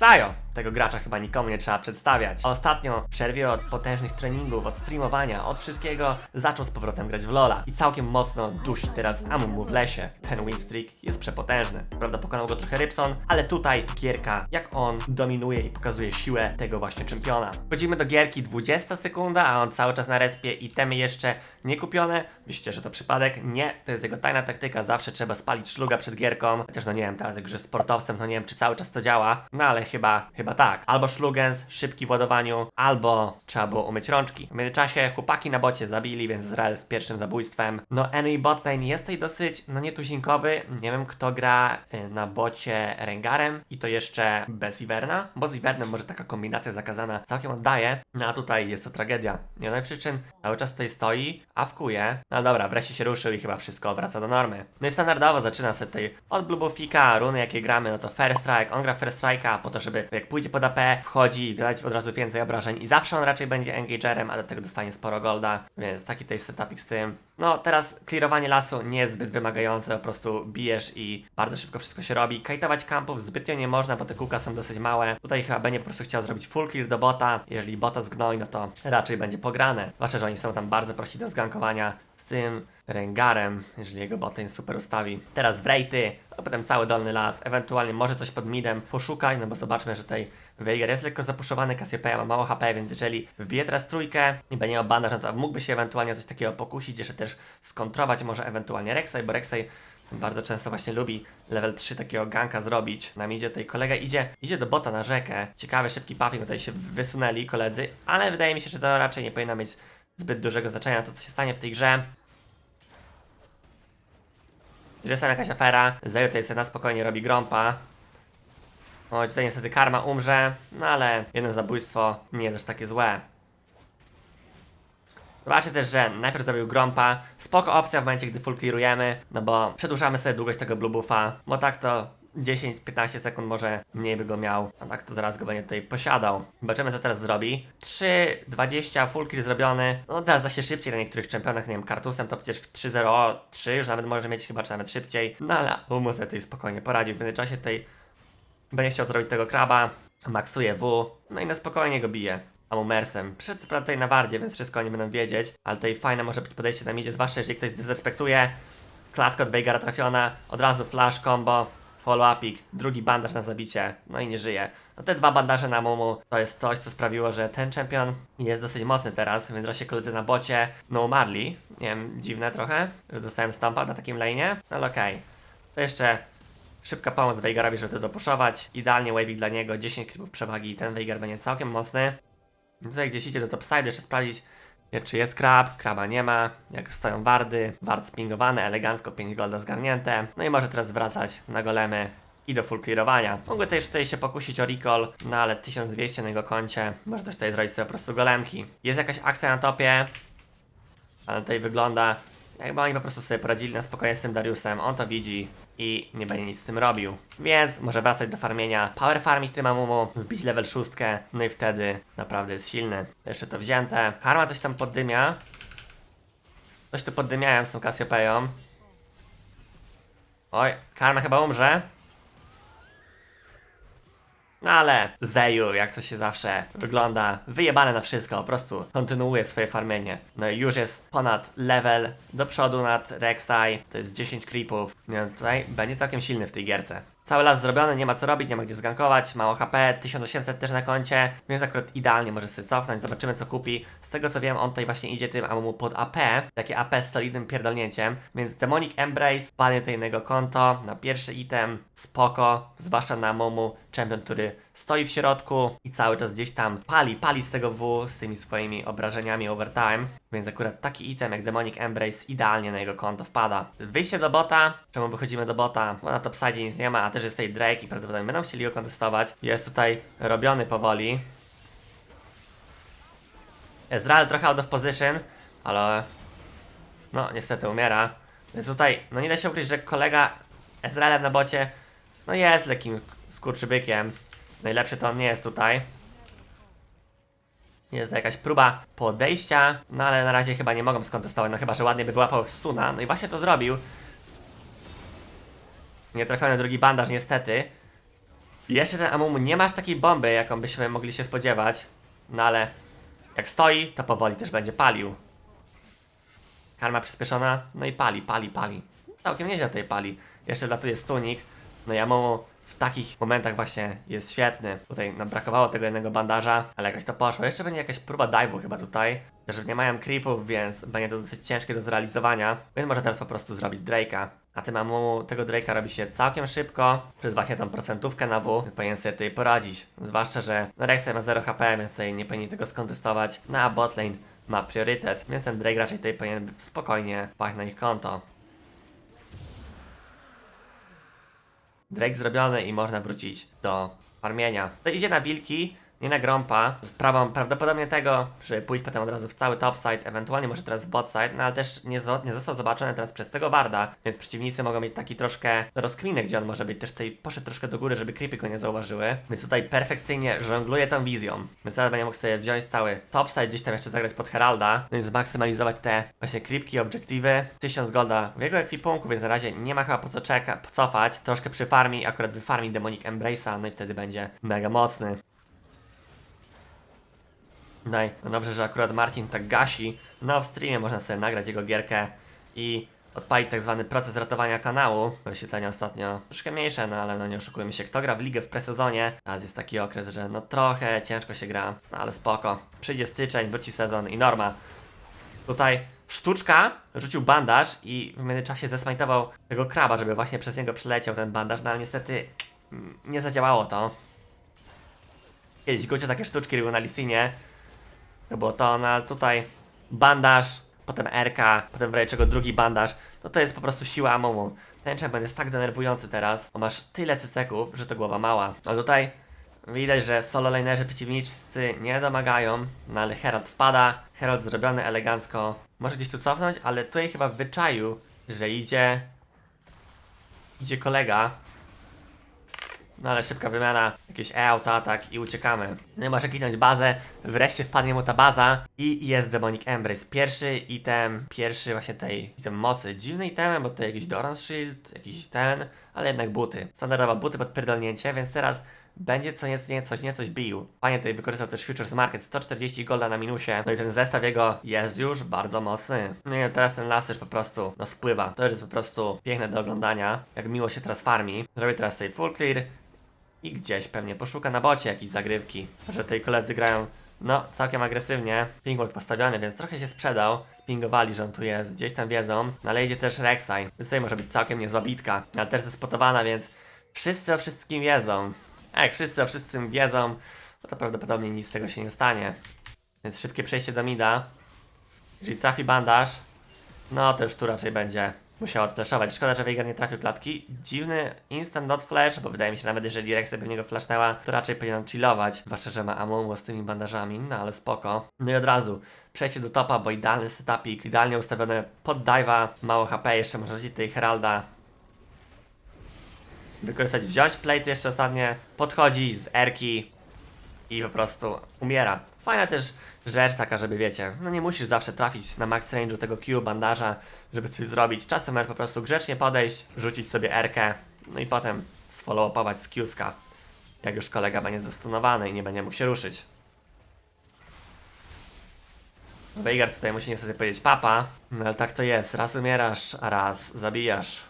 exile. Tego gracza chyba nikomu nie trzeba przedstawiać. Ostatnio w przerwie od potężnych treningów, od streamowania, od wszystkiego zaczął z powrotem grać w Lola. I całkiem mocno dusi teraz Amumu w lesie. Ten win streak jest przepotężny. Prawda, pokonał go trochę Rybson, ale tutaj gierka, jak on dominuje i pokazuje siłę tego właśnie czempiona. Wchodzimy do gierki 20 sekunda, a on cały czas na respie i temy jeszcze nie kupione. Myślicie, że to przypadek? Nie, to jest jego tajna taktyka. Zawsze trzeba spalić szluga przed gierką. Chociaż no nie wiem, teraz jak jest sportowcem, to nie wiem, czy cały czas to działa. No ale chyba, chyba tak. Albo szlugens, szybki w ładowaniu, albo trzeba było umyć rączki. W międzyczasie chłopaki na bocie zabili, więc Izrael z pierwszym zabójstwem. No enemy botlane jest tutaj dosyć, no nietuzinkowy. Nie wiem, kto gra y, na bocie Rengarem i to jeszcze bez Iverna, bo z Ivernem może taka kombinacja zakazana całkiem oddaje. No a tutaj jest to tragedia. Nie wiem przyczyn, cały czas tutaj stoi, awkuje. No dobra, wreszcie się ruszył i chyba wszystko wraca do normy. No i standardowo zaczyna sobie tutaj od Blue Buffika, runy jakie gramy, no to First Strike, on gra First Strike'a po to, żeby jak pójdzie pod AP, wchodzi i wydać od razu więcej obrażeń i zawsze on raczej będzie engagerem, a do tego dostanie sporo golda, więc taki tutaj setupik z tym. No teraz clearowanie lasu nie jest zbyt wymagające, po prostu bijesz i bardzo szybko wszystko się robi. Kajtować kampów zbytnio nie można, bo te kółka są dosyć małe. Tutaj chyba będzie po prostu chciał zrobić full clear do bota. Jeżeli bota zgnoi, no to raczej będzie pograne. Zwłaszcza, że oni są tam bardzo prości do zgankowania z tym Rengarem, jeżeli jego botlane super ustawi. Teraz Wrejty, a potem cały dolny las, ewentualnie może coś pod midem poszukaj, no bo zobaczmy, że tutaj Veigar jest lekko zapuszowany, Cassiopeia ma mało HP, więc jeżeli wbije teraz trójkę i będzie miał bandaż, no to mógłby się ewentualnie o coś takiego pokusić, jeszcze też skontrować może ewentualnie Rek'Sai, bo Rek'Sai bardzo często właśnie lubi level 3 takiego ganka zrobić. Nam idzie tutaj kolega, idzie, idzie do bota na rzekę. Ciekawy, szybki puffing, tutaj się wysunęli koledzy, ale wydaje mi się, że to raczej nie powinno mieć zbyt dużego znaczenia na to, co się stanie w tej grze. Że jest tam jakaś afera, Zeju tutaj sobie na spokojnie robi grąpa. Oj, tutaj niestety karma umrze, no ale jedno zabójstwo nie jest aż takie złe. Zobaczcie też, że najpierw zrobił Grompa. Spoko opcja w momencie, gdy full clearujemy, no bo przedłużamy sobie długość tego blue buffa, bo tak to 10-15 sekund może mniej by go miał, a tak to zaraz go będzie tutaj posiadał. Zobaczymy co teraz zrobi. 3.20 full clear zrobiony. No teraz da się szybciej na niektórych czempionach, nie wiem, kartusem to przecież w 3.03 już nawet może mieć chyba, czy nawet szybciej. No ale Umu sobie tutaj spokojnie poradził. W międzyczasie tutaj będzie chciał zrobić tego kraba, maksuje W, no i na spokojnie go bije. Amumersem. Przyszedł co prawda tutaj na wardzie, więc wszystko oni będą wiedzieć, ale tutaj fajne może być podejście na midzie, zwłaszcza jeżeli ktoś zdezrespektuje. Klatka od Veigara trafiona, od razu flash combo, follow upik, drugi bandaż na zabicie, no i nie żyje. No te dwa bandaże na Mumu to jest coś, co sprawiło, że ten czempion jest dosyć mocny teraz, więc wreszcie koledzy na bocie no umarli. Nie wiem, dziwne trochę, że dostałem stompa na takim lane'ie, no ale okej. To jeszcze Szybka pomoc Veigarowi, żeby to dopuszować. Idealnie waving dla niego, 10 creepów przewagi i ten Veigar będzie całkiem mocny. Tutaj gdzieś idzie do topside, jeszcze sprawdzić czy jest krab, kraba nie ma, jak stoją wardy, ward spingowany, elegancko 5 golda zgarnięte. No i może teraz wracać na golemy i do full clearowania. Mogę też tutaj się pokusić o recall, no ale 1200 na jego koncie. Może też tutaj zrobić sobie po prostu golemki. Jest jakaś akcja na topie, ale tutaj wygląda jakby oni po prostu sobie poradzili na spokojnie z tym Dariusem, on to widzi i nie będzie nic z tym robił. Więc może wracać do farmienia, power farmić tym Amumu, wbić level 6, no i wtedy naprawdę jest silny. Jeszcze to wzięte. Karma coś tam poddymia. Coś tu poddymiałem z tą Cassiopeią. Oj, Karma chyba umrze. No ale Zeju, jak to się zawsze wygląda, wyjebane na wszystko, po prostu kontynuuje swoje farmienie. No i już jest ponad level do przodu nad Rek'Sai, to jest 10 creepów. Nie tutaj będzie całkiem silny w tej gierce. Cały las zrobiony, nie ma co robić, nie ma gdzie zgankować, mało HP, 1800 też na koncie, więc akurat idealnie może sobie cofnąć, zobaczymy co kupi. Z tego co wiem, on tutaj właśnie idzie tym Amumu pod AP, takie AP z solidnym pierdolnięciem, więc Demonic Embrace, panie to innego konto, na pierwszy item, spoko, zwłaszcza na Amumu, champion, który stoi w środku i cały czas gdzieś tam pali, pali z tego W, z tymi swoimi obrażeniami overtime, więc akurat taki item jak Demonic Embrace idealnie na jego konto wpada. Wyjście do bota, czemu wychodzimy do bota? Bo na topside nic nie ma, a też jest tutaj Drake i prawdopodobnie będą chcieli go kontestować. Jest tutaj robiony powoli. Ezreal trochę out of position, ale no niestety umiera. Więc tutaj, no nie da się ukryć, że kolega Ezrealem na bocie, no jest lekkim skurczybykiem. Najlepszy to on nie jest tutaj. Jest to jakaś próba podejścia, no ale na razie chyba nie mogą skontestować, no chyba, że ładnie by wyłapał stuna. No i właśnie to zrobił. Nietrafiony drugi bandaż niestety. I jeszcze ten Amumu nie masz takiej bomby, jaką byśmy mogli się spodziewać. No ale jak stoi, to powoli też będzie palił. Karma przyspieszona, no i pali, pali, pali. Całkiem nieźle tutaj pali. Jeszcze latuje stunik. No ja mu w takich momentach właśnie jest świetny. Tutaj nam brakowało tego jednego bandaża, ale jakoś to poszło. Jeszcze będzie jakaś próba dive'u chyba tutaj. Też nie mają creepów, więc będzie to dosyć ciężkie do zrealizowania. Więc może teraz po prostu zrobić Drake'a. A tym mu tego Drake'a robi się całkiem szybko, przez właśnie tą procentówkę na W, więc powinien sobie tutaj poradzić. Zwłaszcza, że no Rek'Sai ma 0 HP, więc tutaj nie powinien tego skontestować. No a botlane ma priorytet, więc ten Drake raczej tutaj powinien spokojnie paść na ich konto. Drake zrobiony i można wrócić do farmienia. To idzie na wilki, nie na grompa. Z prawą prawdopodobnie tego, żeby pójść potem od razu w cały topside, ewentualnie może teraz w botside, no ale też nie, zo- nie został zobaczony teraz przez tego warda, więc przeciwnicy mogą mieć taki troszkę rozkminę, gdzie on może być. Też tutaj poszedł troszkę do góry, żeby creepy go nie zauważyły. Więc tutaj perfekcyjnie żongluje tą wizją. Więc teraz będzie mógł sobie wziąć cały topside, gdzieś tam jeszcze zagrać pod Heralda, no i zmaksymalizować te właśnie creepki, obiektywy. 1000 golda w jego ekwipunku, więc na razie nie ma chyba po co czeka, cofać. Troszkę przy farmi, akurat wyfarmi Demonic Embrace'a, no i wtedy będzie mega mocny. I no dobrze, że akurat Marcin tak gasi. No w streamie można sobie nagrać jego gierkę i odpalić tak zwany proces ratowania kanału. Wyświetlenia ostatnio troszkę mniejsze, no ale no nie oszukujmy się. Kto gra w ligę w presezonie? Teraz jest taki okres, że no trochę ciężko się gra, no ale spoko. Przyjdzie styczeń, wróci sezon i norma. Tutaj sztuczka rzucił bandaż i w międzyczasie zesmajtował tego kraba, żeby właśnie przez niego przeleciał ten bandaż, no ale niestety mm, nie zadziałało to. Kiedyś Gucio takie sztuczki robił na Lisinie, to było to, no ale tutaj bandaż, potem RK, potem w razie czego drugi bandaż, to to jest po prostu siła Amumu. Ten champion jest tak denerwujący teraz, bo masz tyle cyceków, że to głowa mała. No tutaj widać, że solo lanerzy przeciwnicy nie domagają, no ale Herald wpada, Herald zrobiony elegancko. Może gdzieś tu cofnąć, ale tutaj chyba w wyczaju, że idzie... Idzie kolega, no ale szybka wymiana, jakieś e-auto atak i uciekamy. No może kliknąć bazę, wreszcie wpadnie mu ta baza i jest Demonic Embrace. Pierwszy item, pierwszy właśnie tej item mocy. Dziwny item, bo to jakiś Doran Shield, jakiś ten, ale jednak buty. Standardowa buty pod pierdolnięcie, więc teraz będzie co nieco, nie, coś, nie coś bił. Fajnie tutaj wykorzystał też Futures Market, 140 golda na minusie. No i ten zestaw jego jest już bardzo mocny. No i teraz ten las już po prostu, no spływa. To już jest po prostu piękne do oglądania, jak miło się teraz farmi. Zrobię teraz tutaj full clear, i gdzieś pewnie poszuka na bocie jakiejś zagrywki. Że tej koledzy grają no całkiem agresywnie. Pingward postawiony, więc trochę się sprzedał. Spingowali, że on tu jest, gdzieś tam wiedzą. No ale idzie też Rek'Sai, tutaj może być całkiem niezła bitka. Ale też zespotowana, więc wszyscy o wszystkim wiedzą. A wszyscy o wszystkim wiedzą, no to prawdopodobnie nic z tego się nie stanie. Więc szybkie przejście do mida. Jeżeli trafi bandaż, no to już tu raczej będzie musiał odflashować. Szkoda, że Veigar nie trafił klatki. Dziwny instant not flash, bo wydaje mi się nawet, jeżeli Rex by niego flashnęła, to raczej powinien chillować. Zwłaszcza, że ma Amumu z tymi bandażami, no ale spoko. No i od razu przejście do topa, bo idealny setupik, idealnie ustawione pod dive'a, mało HP, jeszcze może rzucić tej Heralda. Wykorzystać, wziąć plate jeszcze ostatnie, podchodzi z Erki i po prostu umiera. Fajna też rzecz taka, żeby wiecie, no nie musisz zawsze trafić na max range'u tego Q bandaża, żeby coś zrobić. Czasem możesz po prostu grzecznie podejść, rzucić sobie R-kę, no i potem sfollowować z Q-ska. Jak już kolega będzie zastunowany i nie będzie mógł się ruszyć. Veigar tutaj musi niestety powiedzieć papa, no ale tak to jest. Raz umierasz, a raz zabijasz.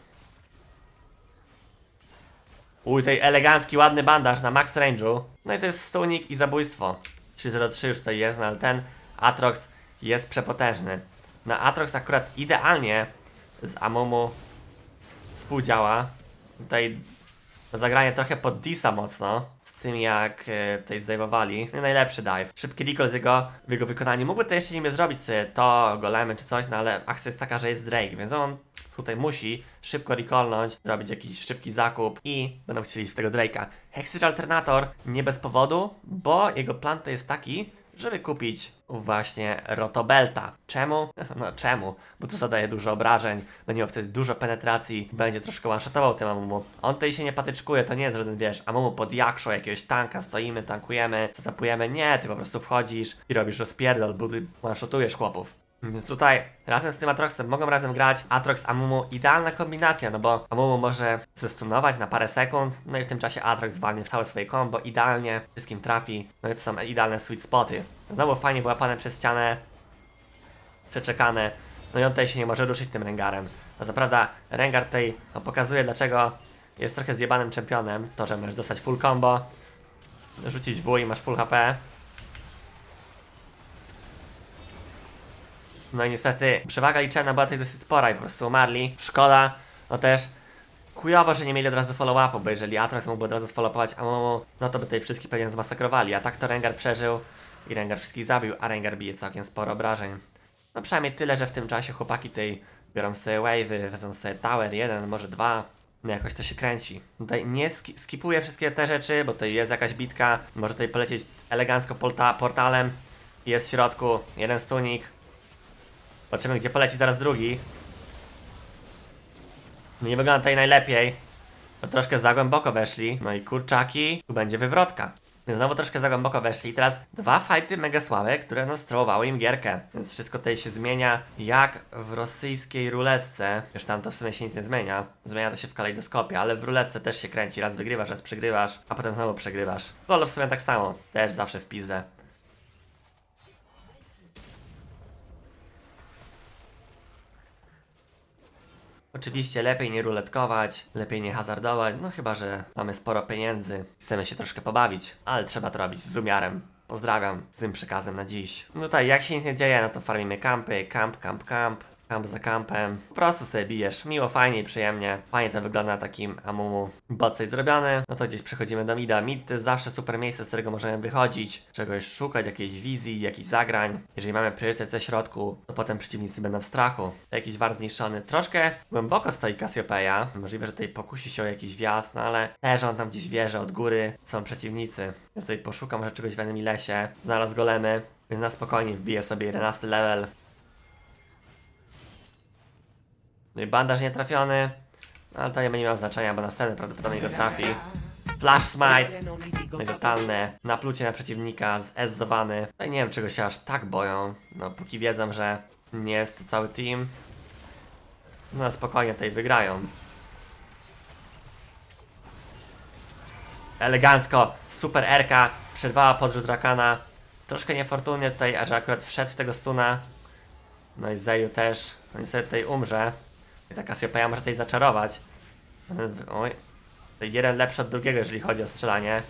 Uj, tutaj elegancki, ładny bandaż na max range'u. No i to jest stunik i zabójstwo. 303 już tutaj jest, no ale ten Atrox jest przepotężny. Na Atrox akurat idealnie z Amumu współdziała. Tutaj zagranie trochę pod Disa mocno, z tym jak e, tutaj zdejmowali. No najlepszy dive. Szybki recall z jego, w jego wykonaniu. Mógłby to jeszcze niby zrobić sobie to, golemy czy coś, no ale akcja jest taka, że jest Drake, więc on tutaj musi szybko recallnąć, zrobić jakiś szybki zakup i będą chcieli w tego Drake'a. Hexage Alternator nie bez powodu, bo jego plan to jest taki, żeby kupić właśnie Rotobelta. Czemu? No czemu? Bo to zadaje dużo obrażeń, będzie miał wtedy dużo penetracji, będzie troszkę one-shotował tym Amumu. On tutaj się nie patyczkuje, to nie jest żaden, wiesz, Amumu pod jakszo jakiegoś tanka, stoimy, tankujemy, zatapujemy. Nie, ty po prostu wchodzisz i robisz rozpierdol, budy, one-shotujesz chłopów. Więc tutaj razem z tym Atroxem mogą razem grać. Atrox, Amumu, idealna kombinacja, no bo Amumu może zestunować na parę sekund, no i w tym czasie Atrox walnie w całe swoje combo, idealnie, wszystkim trafi, no i to są idealne sweet spoty. Znowu fajnie była pane przez ścianę, przeczekane, no i on tutaj się nie może ruszyć tym Rengarem. No to prawda, Rengar tutaj no, pokazuje dlaczego jest trochę zjebanym czempionem, to, że możesz dostać full combo, rzucić W i masz full HP. No i niestety przewaga liczebna była tutaj dosyć spora i po prostu umarli. Szkoda, no też chujowo, że nie mieli od razu follow-upu, bo jeżeli Atrox mógłby od razu follow-upować Amumu, no to by tutaj wszystkich pewnie zmasakrowali, a tak to Rengar przeżył i Rengar wszystkich zabił, a Rengar bije całkiem sporo obrażeń. No przynajmniej tyle, że w tym czasie chłopaki tej biorą sobie wave'y, wezmą sobie tower, jeden, może dwa. No jakoś to się kręci. Tutaj nie ski- skipuję wszystkie te rzeczy, bo tutaj jest jakaś bitka. Może tutaj polecieć elegancko porta- portalem. Jest w środku jeden stunik. Zobaczymy gdzie poleci zaraz drugi. No nie wygląda tutaj najlepiej. Bo troszkę za głęboko weszli. No i kurczaki, tu będzie wywrotka. Więc znowu troszkę za głęboko weszli. I teraz dwa fajty mega słabe, które no strołowały im gierkę. Więc wszystko tutaj się zmienia jak w rosyjskiej ruletce. Już tam to w sumie się nic nie zmienia. Zmienia to się w kalejdoskopie, ale w ruletce też się kręci. Raz wygrywasz, raz przegrywasz, a potem znowu przegrywasz. W LoL w sumie tak samo. Też zawsze w pizdę. Oczywiście lepiej nie ruletkować, lepiej nie hazardować, no chyba, że mamy sporo pieniędzy i chcemy się troszkę pobawić, ale trzeba to robić z umiarem. Pozdrawiam z tym przekazem na dziś. No tutaj, jak się nic nie dzieje, no to farmimy kampy, kamp, kamp, kamp, kamp za kampem. Po prostu sobie bijesz, miło, fajnie i przyjemnie. Fajnie to wygląda na takim amumu botsej zrobiony. No to gdzieś przechodzimy do mida. Mid to jest zawsze super miejsce, z którego możemy wychodzić, czegoś szukać, jakiejś wizji, jakichś zagrań. Jeżeli mamy priorytet ze środku, to potem przeciwnicy będą w strachu. Jakiś war zniszczony. Troszkę głęboko stoi Cassiopeia. Możliwe, że tutaj pokusi się o jakiś wjazd, no ale też on tam gdzieś wierzy od góry. Są przeciwnicy. Ja tutaj poszukam może czegoś w Enemy Lesie. Znalazł golemy, więc na spokojnie wbiję sobie 11 level. No i bandaż nie trafiony. No ale to nie będzie miało znaczenia, bo następny prawdopodobnie go trafi. Flash Smite. No i totalne naplucie na przeciwnika, zezzowany. No i nie wiem czego się aż tak boją. No póki wiedzą, że nie jest to cały team. No spokojnie tutaj wygrają. Elegancko, super Erka przerwała podrzut Rakana. Troszkę niefortunnie tutaj, że akurat wszedł w tego stuna. No i Zeju też. No niestety tutaj umrze. I ta Cassiopeia może tutaj zaczarować. Oj. Jeden lepszy od drugiego, jeżeli chodzi o strzelanie.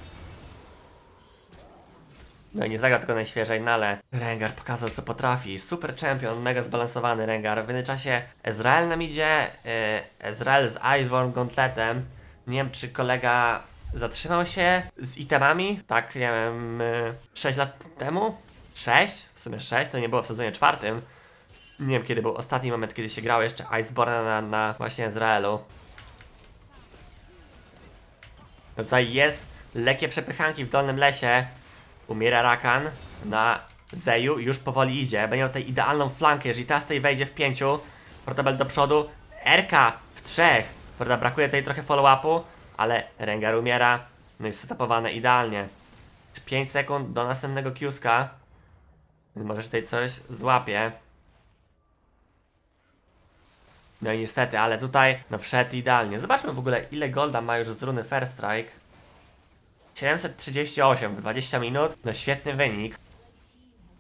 No i nie zagra tylko najświeżej, no ale Rengar pokazał co potrafi. Super champion, mega zbalansowany Rengar. W międzyczasie Ezreal nam idzie. Yy, Ezreal z Iceborne Gauntletem. Nie wiem czy kolega zatrzymał się z itemami. Tak, nie wiem, yy, 6 lat temu? 6? W sumie 6, to nie było w sezonie czwartym. Nie wiem kiedy był ostatni moment, kiedy się grało jeszcze Iceborne na, na właśnie Izraelu. No tutaj jest lekkie przepychanki w dolnym lesie. Umiera Rakan na Zeju już powoli idzie. Będzie miał tutaj idealną flankę, jeżeli teraz tutaj wejdzie w pięciu. Portabel do przodu. RK w trzech. Prawda, brakuje tutaj trochę follow-upu, ale Rengar umiera. No i setupowane idealnie. 5 sekund do następnego Qska. Więc może tutaj coś złapie. No i niestety, ale tutaj no wszedł idealnie. Zobaczmy w ogóle ile golda ma już z runy First Strike. 738 w 20 minut. No świetny wynik.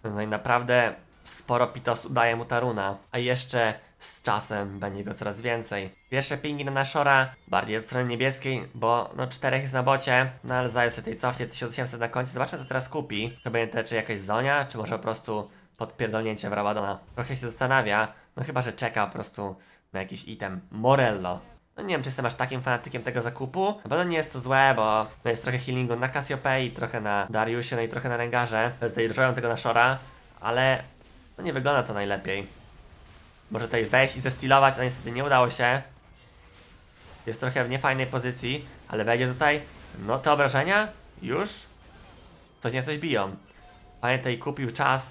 No i naprawdę sporo pitosu daje mu ta runa. A jeszcze z czasem będzie go coraz więcej. Pierwsze pingi na Nashora, bardziej od strony niebieskiej, bo no czterech jest na bocie, no ale zajął sobie tej cofnie 1800 na koncie. Zobaczmy co teraz kupi. To będzie te, czy jakaś zonia, czy może po prostu podpierdolnięcie w Rabadona. Trochę się zastanawia, no chyba, że czeka po prostu na jakiś item. Morello. No nie wiem, czy jestem aż takim fanatykiem tego zakupu. Na pewno nie jest to złe, bo no jest trochę healingu na Cassiopei, trochę na Dariusie, no i trochę na Rengarze. Tutaj tego na Shora, ale no nie wygląda to najlepiej. Może tutaj wejść i zestilować, a niestety nie udało się. Jest trochę w niefajnej pozycji, ale wejdzie tutaj. No te obrażenia już coś nie coś biją. Panie tutaj kupił czas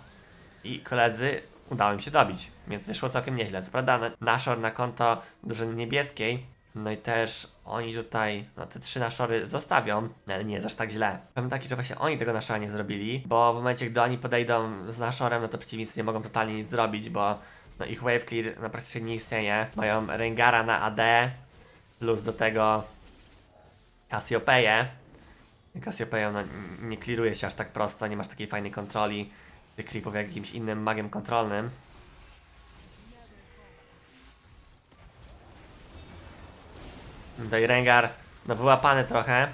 i koledzy udało im się dobić, więc wyszło całkiem nieźle. Co prawda na- Nashor na konto drużyny niebieskiej No i też oni tutaj, no te trzy naszory zostawią, no ale nie jest aż tak źle. Powiem taki, że właśnie oni tego naszora nie zrobili, bo w momencie, gdy oni podejdą z naszorem, no to przeciwnicy nie mogą totalnie nic zrobić, bo no ich wave clear no praktycznie nie istnieje. Mają Rengara na AD, plus do tego Cassiopeię. Cassiopeią no, nie clearuje się aż tak prosto, nie masz takiej fajnej kontroli tych creepów jak jakimś innym magiem kontrolnym. Tutaj Rengar, no wyłapany trochę.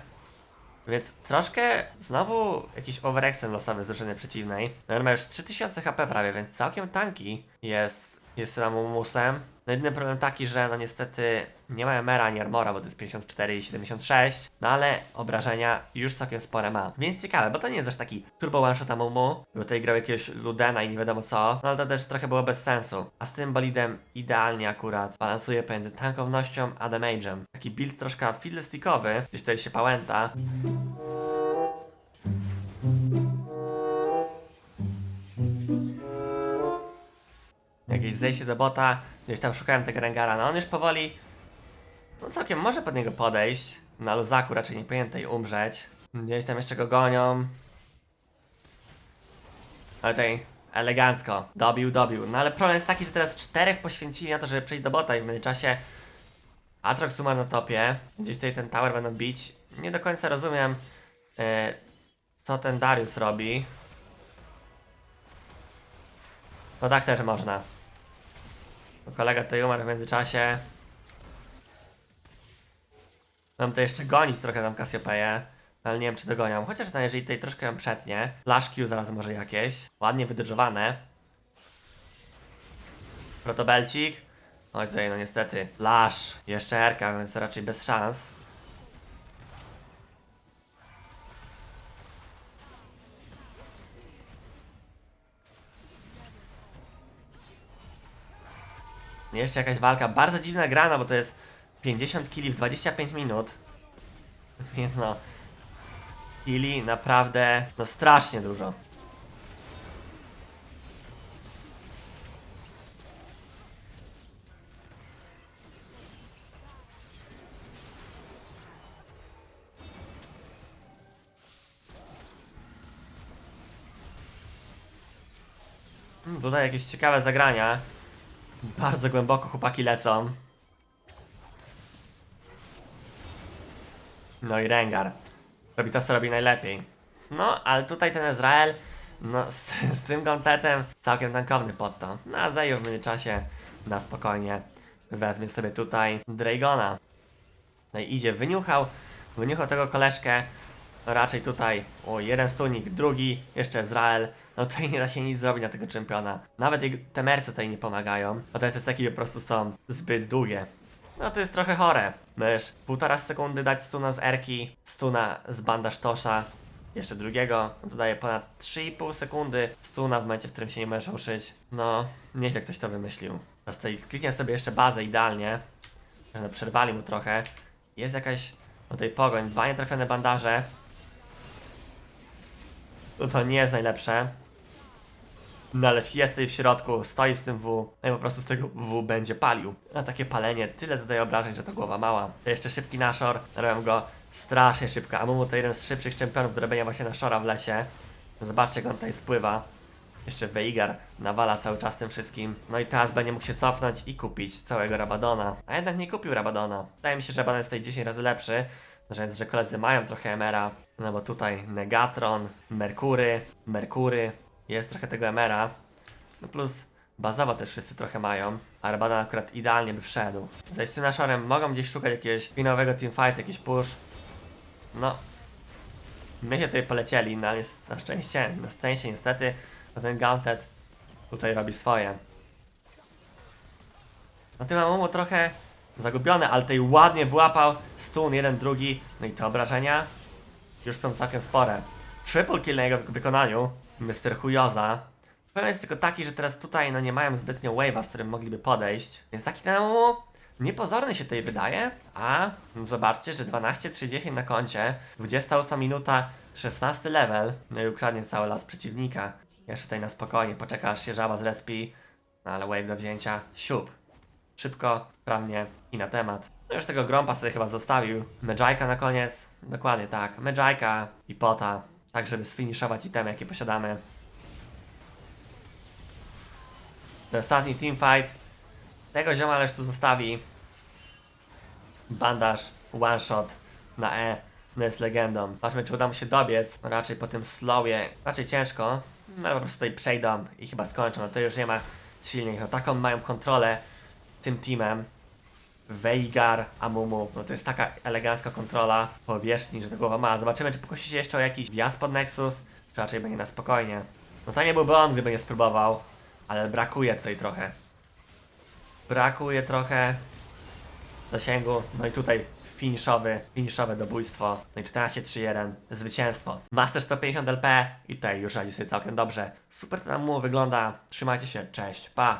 Więc troszkę znowu jakiś overextend losowy z drużyny przeciwnej. No on ma już 3000 HP prawie, więc całkiem tanki jest, jest Ramumusem. No jedyny problem taki, że no niestety nie ma Emera ani Armora, bo to jest 54 i 76. No ale obrażenia już całkiem spore ma. Więc ciekawe, bo to nie jest aż taki turbo one shot Amumu, bo tutaj grał jakiegoś Ludena i nie wiadomo co. No ale to też trochę było bez sensu. A z tym bolidem idealnie akurat balansuje pomiędzy tankownością a damage'em. Taki build troszkę fiddlestickowy, gdzieś tutaj się pałęta. Jakieś zejście do bota, gdzieś tam szukałem tego Rengara, no on już powoli, no całkiem może pod niego podejść, na luzaku raczej nie powinien tutaj umrzeć. Gdzieś tam jeszcze go gonią. Ale tutaj elegancko, dobił, dobił. No ale problem jest taki, że teraz czterech poświęcili na to, żeby przejść do bota i w międzyczasie Atrox umarł na topie. Gdzieś tutaj ten tower będą bić. Nie do końca rozumiem, e, co ten Darius robi. No tak też można. Bo kolega tutaj umarł w międzyczasie. Mam to jeszcze gonić trochę tam Cassiopeię. Ale nie wiem czy dogoniam. Chociaż no jeżeli tutaj troszkę ją przetnie. Flash Q zaraz może jakieś. Ładnie wydrżowane. Protobelcik. Oj tutaj no niestety. Flash. Jeszcze Erka, więc raczej bez szans. Jeszcze jakaś walka. Bardzo dziwna grana, bo to jest 50 kili w 25 minut. Więc no. Kili naprawdę, no strasznie dużo. Mm, Tutaj jakieś ciekawe zagrania. Bardzo głęboko chłopaki lecą. No i Rengar. Robi to, co robi najlepiej. No, ale tutaj ten Izrael, no z, z tym kompletem całkiem tankowny pod to. No a Zeju w międzyczasie na spokojnie wezmie sobie tutaj Dragona. No i idzie, wyniuchał, wyniuchał tego koleżkę. No raczej tutaj, o jeden stunik, drugi, jeszcze Izrael. No tutaj nie da się nic zrobić na tego czempiona. Nawet te merce tutaj nie pomagają. Bo te SSeki po prostu są zbyt długie. No to jest trochę chore. Mysz półtora sekundy dać stuna z Erki, stuna z bandaż Tosza, jeszcze drugiego, no to daje ponad 3,5 sekundy stuna w momencie, w którym się nie możesz ruszyć. No, nieźle ktoś to wymyślił. Teraz tutaj sobie jeszcze bazę idealnie. No, przerwali mu trochę. Jest jakaś, no tej pogoń, dwa nietrafione bandaże. No to nie jest najlepsze. No ale jest tutaj w środku, stoi z tym W, no i po prostu z tego W będzie palił. A takie palenie tyle zadaje obrażeń, że to głowa mała. To jeszcze szybki naszor, robią go strasznie szybko, a Mumu to jeden z szybszych czempionów do robienia właśnie naszora w lesie. Zobaczcie jak on tutaj spływa. Jeszcze Veigar nawala cały czas tym wszystkim. No i teraz będzie mógł się cofnąć i kupić całego Rabadona. A jednak nie kupił Rabadona. Wydaje mi się, że Rabadon jest tutaj 10 razy lepszy. No, Więc, że koledzy mają trochę Emera. No bo tutaj Negatron, Merkury, Merkury. Jest trochę tego Emera. No plus bazowo też wszyscy trochę mają. A Rabadon akurat idealnie by wszedł. Zaś z tym naszorem mogą gdzieś szukać jakiegoś finałowego teamfight, jakiś push. No, My się tutaj polecieli, no ale na szczęście, na szczęście niestety, no ten Gauntlet tutaj robi swoje. No tym Amumu trochę zagubiony, ale tutaj ładnie wyłapał stun, jeden, drugi, no i te obrażenia już są całkiem spore. Triple kill na jego wykonaniu, Mr. Hujoza. Problem jest tylko taki, że teraz tutaj no nie mają zbytnio wave'a, z którym mogliby podejść, więc taki ten Amumu niepozorny się tutaj wydaje, a no zobaczcie, że 12-30 na koncie, 28 minuta, 16 level, no i ukradnie cały las przeciwnika. Jeszcze tutaj na spokojnie, poczeka aż się żaba zrespi, no ale wave do wzięcia, siup. Szybko, sprawnie i na temat. No już tego Grompa sobie chyba zostawił. Medżajka na koniec. Dokładnie tak. Medżajka i Pota. Tak, żeby sfiniszować itemy, jakie posiadamy. To ostatni teamfight. Tego zioma już tu zostawi. Bandaż, one shot na E. No jest legendą. Zobaczmy, czy uda mu się dobiec. No raczej po tym slowie, raczej ciężko. No po prostu tutaj przejdą i chyba skończą. No to już nie ma silnych. No taką mają kontrolę tym teamem. Veigar, Amumu. No to jest taka elegancka kontrola powierzchni, że to głowa ma. Zobaczymy, czy pokusi się jeszcze o jakiś wjazd pod Nexus, czy raczej będzie na spokojnie. No to nie byłby on, gdyby nie spróbował, ale brakuje tutaj trochę. Brakuje trochę zasięgu. No i tutaj finiszowy, finiszowe dobójstwo. No i 14-3-1, zwycięstwo. Master 150 LP i tutaj już radzi sobie całkiem dobrze. Super to nam mu wygląda. Trzymajcie się, cześć, pa!